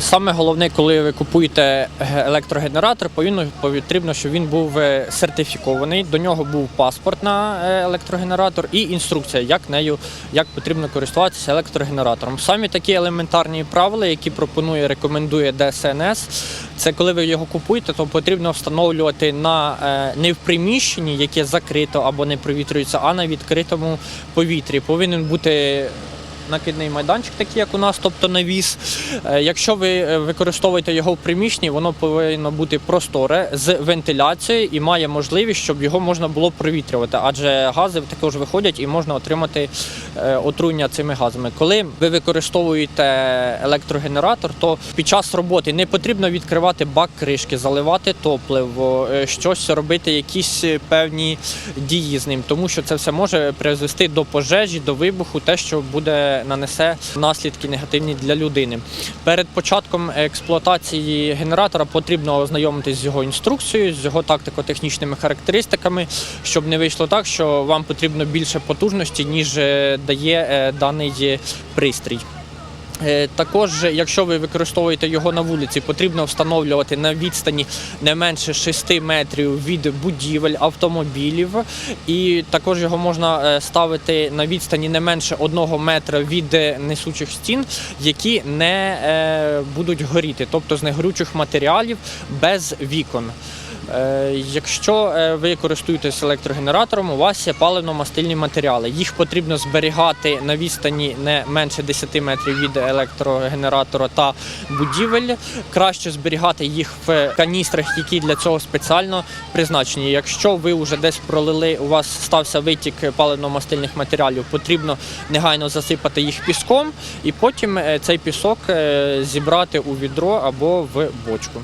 Саме головне, коли ви купуєте електрогенератор, повинно потрібно, щоб він був е, сертифікований. До нього був паспорт на е, електрогенератор і інструкція, як нею як потрібно користуватися електрогенератором. Самі такі елементарні правила, які пропонує, рекомендує ДСНС. Це коли ви його купуєте, то потрібно встановлювати на е, не в приміщенні, яке закрито або не провітрюється, а на відкритому повітрі. Повинен бути накидний майданчик, такий як у нас, тобто навіс. Е, Якщо ви е, використовуєте його в приміщенні, воно повинно бути просторе з вентиляцією і має можливість, щоб його можна було провітрювати, адже гази також виходять і можна отримати отруєння цими газами. Коли ви використовуєте електрогенератор, то під час роботи не потрібно відкривати бак кришки, заливати топливо, е, щось робити, якісь е, певні дії з ним, тому що це все може призвести до пожежі, до вибуху, те, що буде нанесе наслідки негативні для людини. Перед початком експлуатації генератора потрібно ознайомитись з його інструкцією, з його тактико-технічними характеристиками, щоб не вийшло так, що вам потрібно більше потужності, ніж е, дає е, даний пристрій. Е, Також, якщо ви використовуєте його на вулиці, потрібно встановлювати на відстані не менше 6 метрів від будівель, автомобілів, і також його можна е, ставити на відстані не менше 1 метра від несучих стін, які не будуть горіти, тобто з негорючих матеріалів без вікон. Е, Якщо е, ви користуєтесь електрогенератором, у вас є паливно-мастильні матеріали. Їх потрібно зберігати на відстані не менше 10 метрів від електрогенератора та будівель. Краще зберігати їх в каністрах, які для цього спеціально призначені. Якщо ви вже десь пролили, у вас стався витік паливно-мастильних матеріалів, потрібно негайно засипати їх піском і потім е, цей пісок зібрати у відро або в бочку.